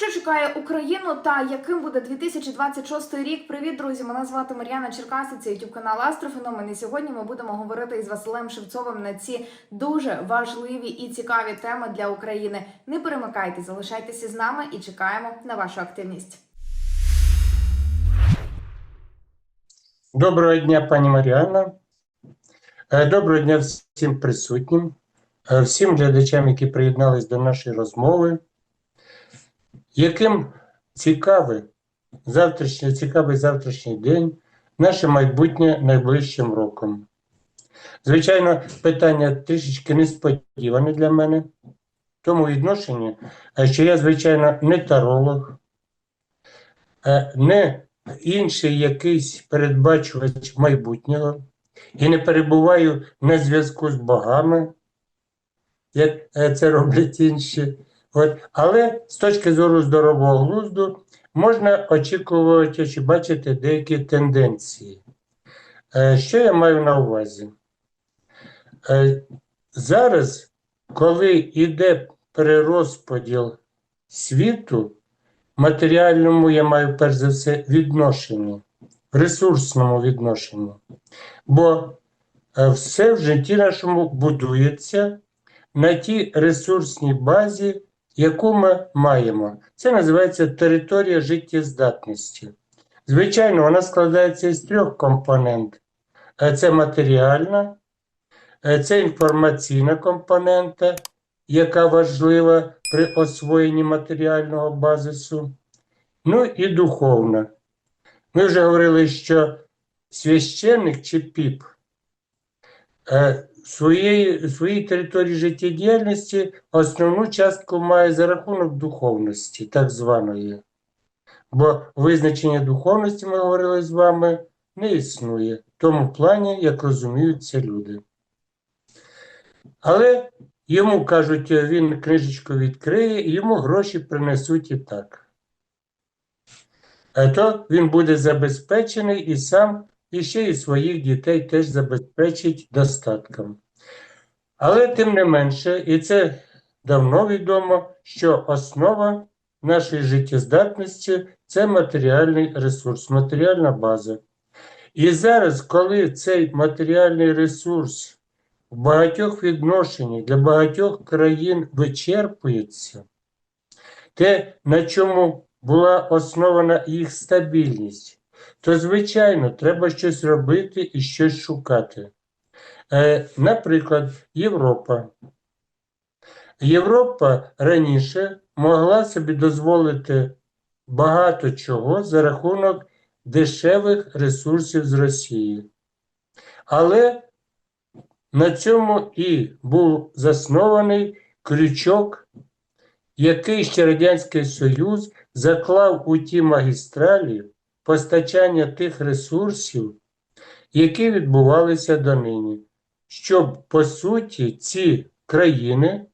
Що чекає Україну та яким буде 2026 рік? Привіт, друзі! Мене звати Мар'яна Черкаси, це youtube канал Астрофеномен. І сьогодні ми будемо говорити із Василем Шевцовим на ці дуже важливі і цікаві теми для України. Не перемикайте, залишайтеся з нами і чекаємо на вашу активність. Доброго дня, пані Маріанна. Е, Доброго дня всім присутнім, е, всім глядачам, які приєднались до нашої розмови. Яким цікавий завтрашній, цікавий завтрашній день, наше майбутнє найближчим роком. Звичайно, питання трішечки несподіване для мене, в тому відношенні, е, що я, звичайно, не таролог, е, не інший якийсь передбачувач майбутнього і не перебуваю на зв'язку з богами, як е, це роблять інші. От. Але з точки зору здорового глузду можна очікувати чи бачити деякі тенденції. Е, Що я маю на увазі? Е, Зараз, коли йде перерозподіл світу, матеріальному я маю перш за все відношенні, ресурсному відношенні. Бо е, все в житті нашому будується на тій ресурсній базі, яку ми маємо. Це називається територія життєздатності. Звичайно, вона складається із трьох компонент: Е, це матеріальна, е, це інформаційна компонента, яка важлива при освоєнні матеріального базису, ну і духовна. Ми вже говорили, що священник чи піп своєї, своїй території життєдіяльності основну частку має за рахунок духовності, так званої. Бо визначення духовності, ми говорили з вами, не існує в тому плані, як розуміють це люди. Але йому кажуть, він книжечку відкриє, і йому гроші принесуть і так. А то він буде забезпечений і сам, і ще і своїх дітей теж забезпечить достатком. Але тим не менше, і це давно відомо, що основа нашої життєздатності це матеріальний ресурс, матеріальна база. І зараз, коли цей матеріальний ресурс в багатьох відношеннях для багатьох країн вичерпується, те, на чому була основана їх стабільність, то, звичайно, треба щось робити і щось шукати. Е, Наприклад, Європа. Європа раніше могла собі дозволити багато чого за рахунок дешевих ресурсів з Росії. Але на цьому і був заснований крючок, який ще Радянський Союз заклав у ті магістралі постачання тих ресурсів, які відбувалися донині, щоб, по суті, ці країни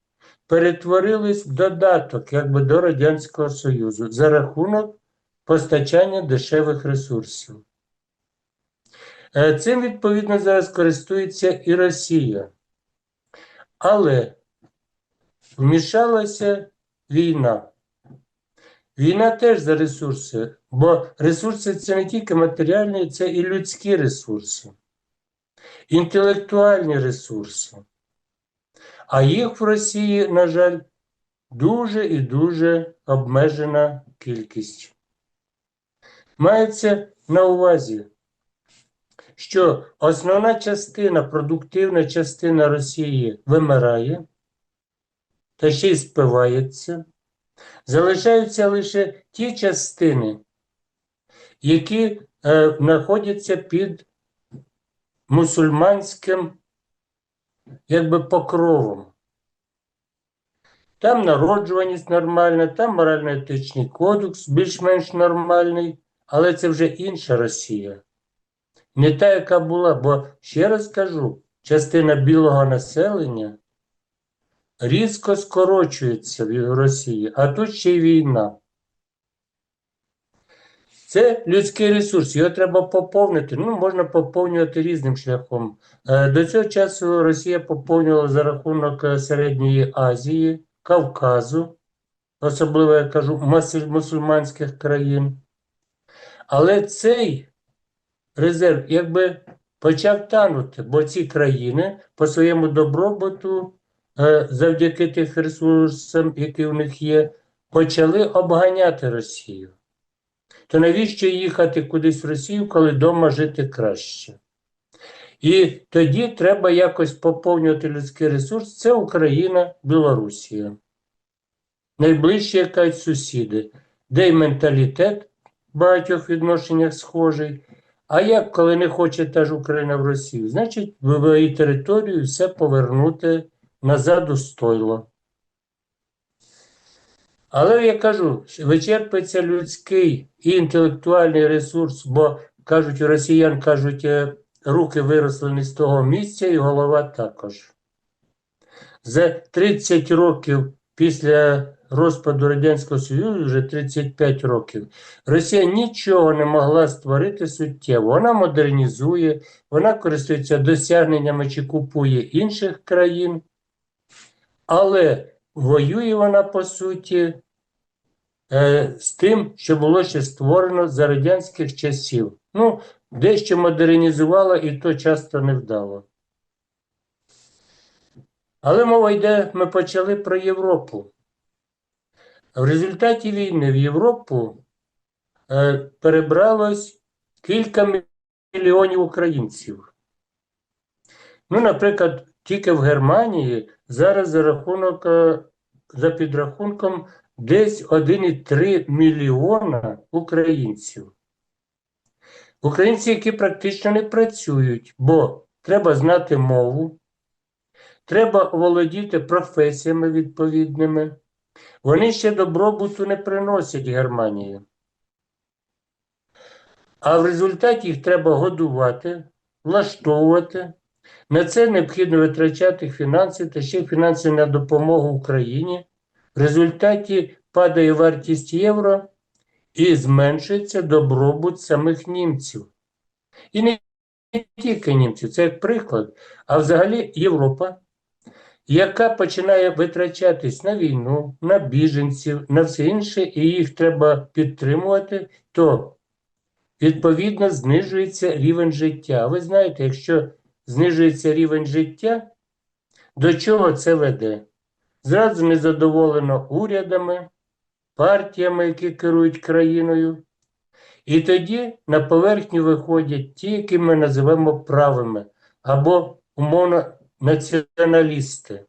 перетворились в додаток якби до Радянського Союзу за рахунок постачання дешевих ресурсів. Е, Цим, відповідно, зараз користується і Росія. Але вмішалася війна. Війна теж за ресурси, бо ресурси це не тільки матеріальні, це і людські ресурси, інтелектуальні ресурси. А їх в Росії, на жаль, дуже і дуже обмежена кількість. Мається на увазі, що основна частина, продуктивна частина Росії вимирає та ще й спивається. Залишаються лише ті частини, які е, знаходяться під мусульманським якби покровом. Там народжуваність нормальна, там морально-етичний кодекс більш-менш нормальний, але це вже інша Росія. Не та, яка була, бо ще раз кажу, частина білого населення різко скорочується в Росії, а тут ще й війна. Це людський ресурс, його треба поповнити. Ну, можна поповнювати різним шляхом. Е, До цього часу Росія поповнювала за рахунок е, Середньої Азії, Кавказу, особливо я кажу, мусуль- мусульманських країн. Але цей резерв якби почав танути, бо ці країни по своєму добробуту, завдяки тих ресурсам, які в них є, почали обганяти Росію. То навіщо їхати кудись в Росію, коли вдома жити краще? І тоді треба якось поповнювати людський ресурс. Це Україна, Білорусія. Найближчі якась сусіди, де й менталітет в багатьох відношеннях схожий. А як, коли не хоче та ж Україна в Росію? Значить, в її територію все повернути назад у стойло. Але я кажу, вичерпується людський і інтелектуальний ресурс, бо кажуть, у росіян кажуть, е, руки виросли не з того місця, і голова також. За 30 років після розпаду Радянського Союзу, вже 35 років, Росія нічого не могла створити суттєво. Вона модернізує, вона користується досягненнями чи купує інших країн, але воює вона, по суті, е, з тим, що було ще створено за радянських часів. Ну, дещо модернізувала, і то часто не вдало. Але мова йде, ми почали про Європу. В результаті війни в Європу е, перебралось кілька мільйонів українців. Ну, наприклад, тільки в Германії зараз за рахунок, е, за підрахунком десь 1,3 мільйона українців. Українці, які практично не працюють, бо треба знати мову, треба володіти професіями відповідними. Вони ще добробуту не приносять Германії. А в результаті їх треба годувати, влаштовувати. На це необхідно витрачати фінанси та ще фінанси на допомогу Україні. В результаті падає вартість євро і зменшується добробут самих німців. І не тільки німців, це як приклад, а взагалі Європа, яка починає витрачатись на війну, на біженців, на все інше, і їх треба підтримувати, то відповідно знижується рівень життя. Ви знаєте, якщо знижується рівень життя, до чого це веде? Зразу незадоволено урядами, партіями, які керують країною. І тоді на поверхню виходять ті, які ми називаємо правими, або умовно націоналісти,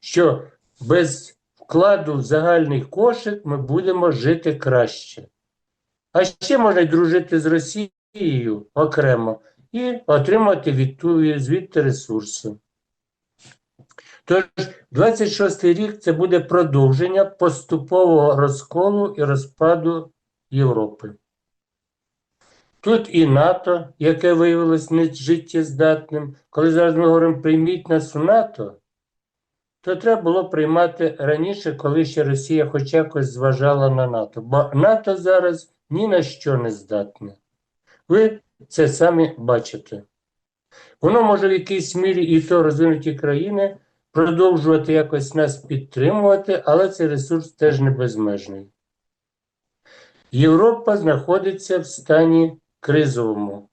що без вкладу в загальний кошик ми будемо жити краще. А ще можна дружити з Росією окремо і отримати від ту- звідти ресурси. Тож 26-й рік це буде продовження поступового розколу і розпаду Європи. Тут і НАТО, яке виявилось не життєздатним. Коли зараз ми говоримо прийміть нас у НАТО, то треба було приймати раніше, коли ще Росія хоч якось зважала на НАТО. Бо НАТО зараз ні на що не здатне. Ви це самі бачите. Воно може в якійсь мірі і то розвинуті країни продовжувати якось нас підтримувати, але цей ресурс теж не безмежний. Європа знаходиться в стані кризовому,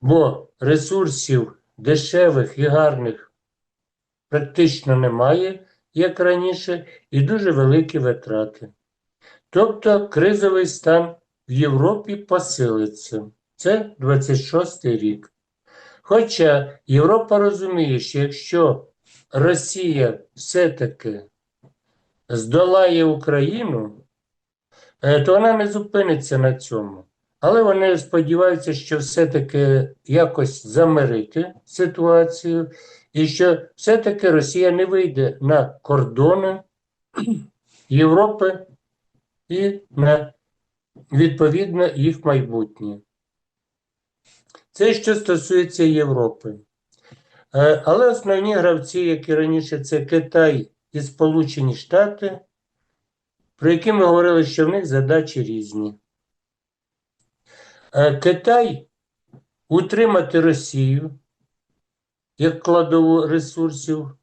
бо ресурсів дешевих і гарних практично немає, як раніше, і дуже великі витрати. Тобто кризовий стан в Європі посилиться. Це 26-й рік. Хоча Європа розуміє, що якщо Росія все-таки здолає Україну, е, то вона не зупиниться на цьому. Але вони сподіваються, що все-таки якось замирити ситуацію, і що все-таки Росія не вийде на кордони Європи і на відповідно їх майбутнє. Це що стосується Європи. Е, Але основні гравці, як і раніше, це Китай і Сполучені Штати, про які ми говорили, що в них задачі різні. Е, Китай утримати Росію як кладову ресурсів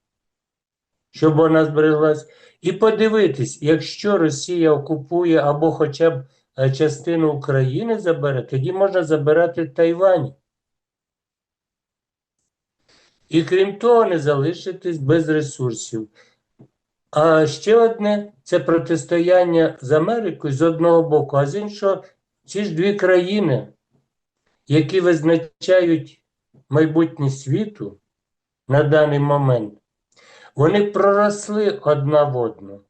щоб вона збереглась, і подивитись, якщо Росія окупує або хоча б частину України забере, тоді можна забирати Тайвань. І крім того, не залишитись без ресурсів. А ще одне це протистояння з Америкою з одного боку, а з іншого, ці ж дві країни, які визначають майбутнє світу на даний момент, вони проросли одна в одну.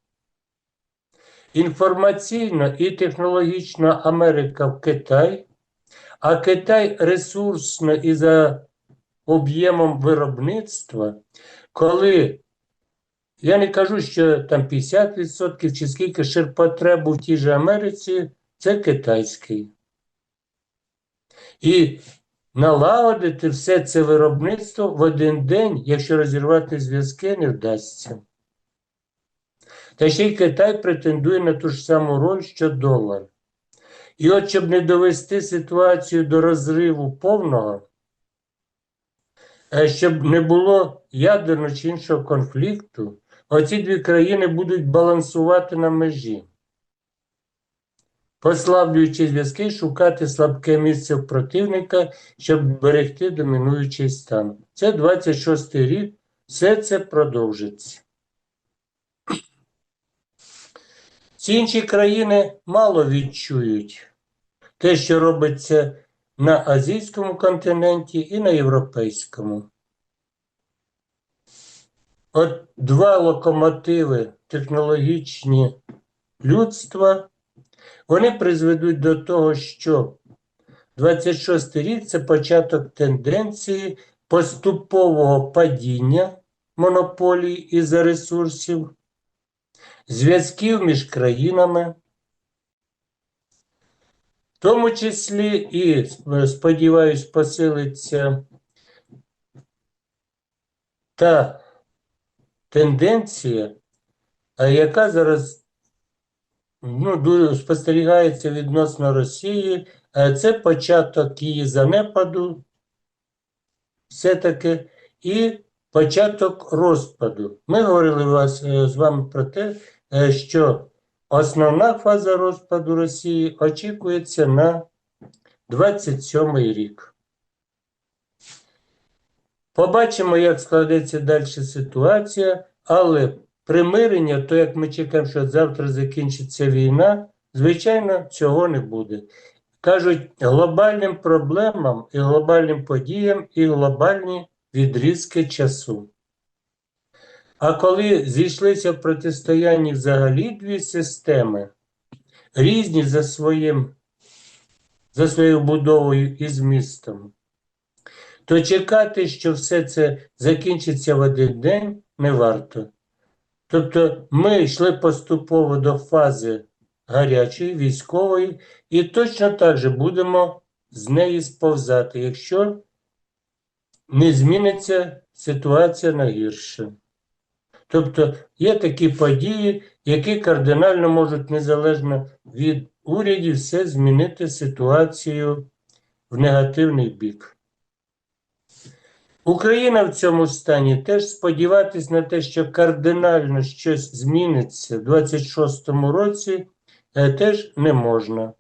Інформаційно і технологічно Америка в Китай, а Китай ресурсно і за об'ємом виробництва, коли я не кажу, що там 50% чи скільки ширпотребу в тій же Америці, це китайський. І налагодити все це виробництво в один день, якщо розірвати зв'язки, не вдасться. Та ще й Китай претендує на ту ж саму роль, що долар. І от щоб не довести ситуацію до розриву повного, е, щоб не було ядерного чи іншого конфлікту, оці дві країни будуть балансувати на межі, послаблюючи зв'язки, шукати слабке місце в противника, щоб берегти домінуючий стан. Це 26-й рік, все це продовжиться. Ці інші країни мало відчують те, що робиться на азійському континенті і на європейському. От два локомотиви технологічні людства, вони призведуть до того, що 26 рік це початок тенденції поступового падіння монополій із-за ресурсів, зв'язків між країнами, в тому числі і, сподіваюсь, посилиться та тенденція, яка зараз ну, дуже спостерігається відносно Росії, е, це початок її занепаду, все-таки, і початок розпаду. Ми говорили вас, е, з вами про те, е, що основна фаза розпаду Росії очікується на 27 рік. Побачимо, як складеться далі ситуація, але примирення, то як ми чекаємо, що завтра закінчиться війна, звичайно, цього не буде. Кажуть, глобальним проблемам і глобальним подіям і глобальні відрізки часу. А коли зійшлися в протистоянні взагалі дві системи, різні за, своїм, за своєю будовою і змістом, то чекати, що все це закінчиться в один день, не варто. Тобто ми йшли поступово до фази гарячої, військової, і точно так же будемо з неї сповзати, якщо не зміниться ситуація на гірше. Тобто є такі події, які кардинально можуть незалежно від урядів все змінити ситуацію в негативний бік. Україна в цьому стані теж сподіватись на те, що кардинально щось зміниться в 26-му році, е, теж не можна.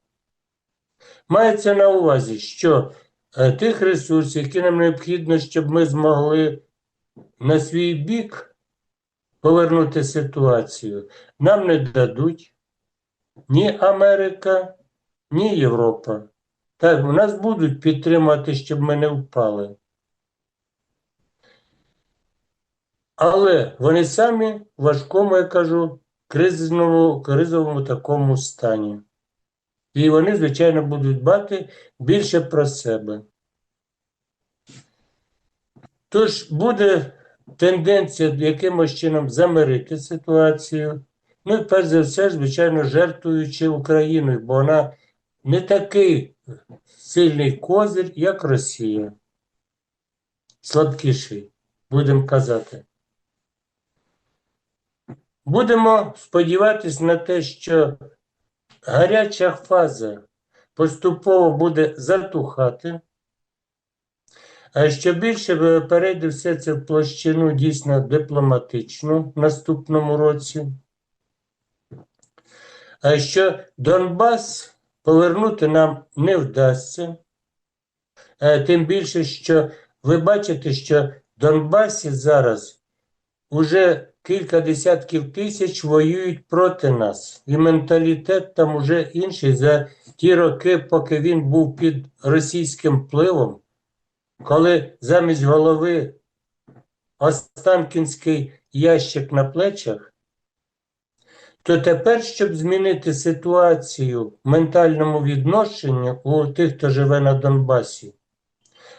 Мається на увазі, що е, тих ресурсів, які нам необхідно, щоб ми змогли на свій бік повернути ситуацію, нам не дадуть ні Америка, ні Європа. Так, нас будуть підтримати, щоб ми не впали. Але вони самі в важкому, я кажу, кризовому, кризовому такому стані. І вони, звичайно, будуть дбати більше про себе. Тож буде тенденція якимось чином замирити ситуацію. Ну і перш за все, звичайно, жертвуючи Україною, бо вона не такий сильний козир, як Росія. Слабкіший, будемо казати. Будемо сподіватися на те, що гаряча фаза поступово буде затухати, що більше перейде все це в площину дійсно дипломатичну в наступному році. А що Донбас повернути нам не вдасться. Е, Тим більше, що ви бачите, що в Донбасі зараз уже кілька десятків тисяч воюють проти нас. І менталітет там уже інший. За ті роки, поки він був під російським впливом, коли замість голови Останкінський ящик на плечах, то тепер, щоб змінити ситуацію в ментальному відношенні у тих, хто живе на Донбасі,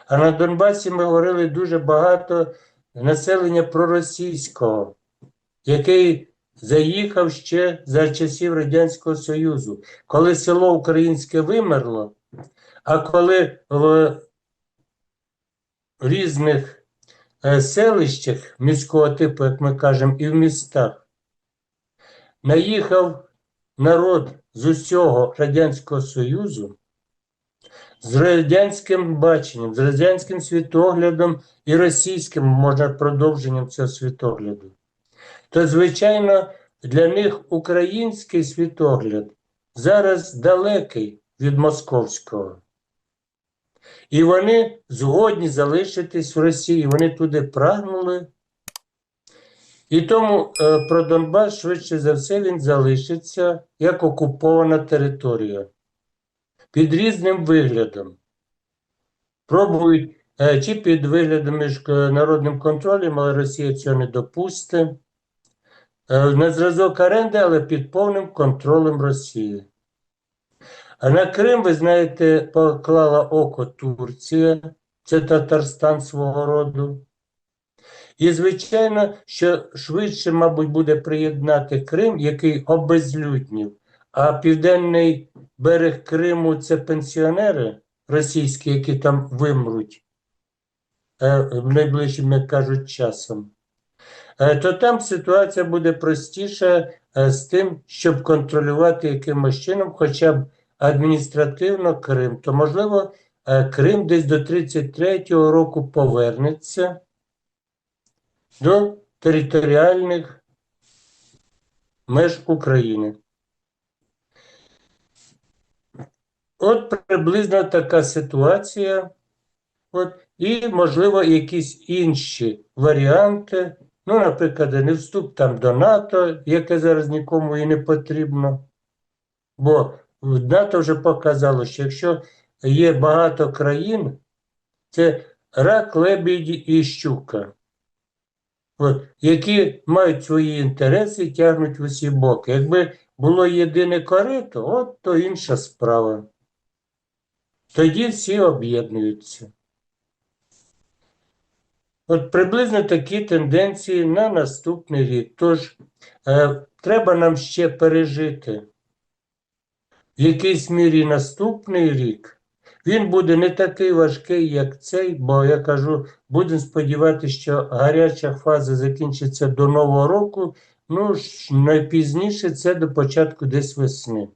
а на Донбасі ми говорили дуже багато населення проросійського, який заїхав ще за часів Радянського Союзу, коли село українське вимерло, а коли в різних е, селищах міського типу, як ми кажемо, і в містах, наїхав народ з усього Радянського Союзу з радянським баченням, з радянським світоглядом і російським, можна продовженням цього світогляду, то, звичайно, для них український світогляд зараз далекий від московського. І вони згодні залишитись в Росії, вони туди прагнули. І тому е, про Донбас, швидше за все, він залишиться як окупована територія під різним виглядом. Пробують е, чи під виглядом міжнародним контролем, але Росія цього не допустить. Е, на зразок оренди, але під повним контролем Росії. А на Крим, ви знаєте, поклала око Турція, це Татарстан свого роду. І, звичайно, що швидше, мабуть, буде приєднати Крим, який обезлюднів, а південний берег Криму це пенсіонери російські, які там вимруть е, найближчим, як кажуть, часом. Е, то там ситуація буде простіша е, з тим, щоб контролювати якимось чином, хоча б адміністративно Крим, то, можливо, е, Крим десь до 33-го року повернеться до територіальних меж України. От приблизно така ситуація. От, і, можливо, якісь інші варіанти. Ну, наприклад, не вступ там до НАТО, яке зараз нікому і не потрібно. Бо НАТО вже показало, що якщо є багато країн, це рак, лебідь і щука, які мають свої інтереси і тягнуть в усі боки. Якби було єдине корито, от то інша справа. Тоді всі об'єднуються. От приблизно такі тенденції на наступний рік. Тож е, треба нам ще пережити в якійсь мірі наступний рік. Він буде не такий важкий, як цей, бо я кажу, будемо сподіватися, що гаряча фаза закінчиться до Нового року. Ну, найпізніше це до початку десь весни.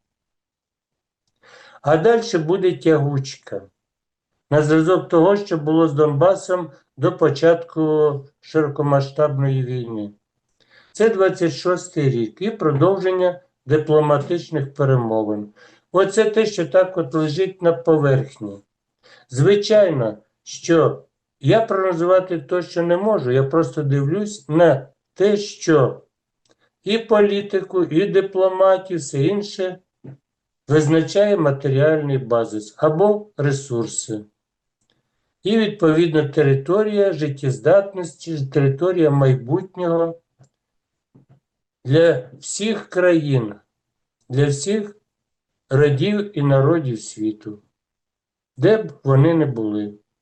А далі буде тягучка. На зразок того, що було з Донбасом до початку широкомасштабної війни. Це 26-й рік і продовження дипломатичних перемовин. Оце те, що так от лежить на поверхні. Звичайно, що я прогнозувати точно не можу, я просто дивлюсь на те, що і політику, і дипломатію, все інше визначає матеріальний базис або ресурси. І, відповідно, територія життєздатності, територія майбутнього для всіх країн, для всіх родів і народів світу, де б вони не були.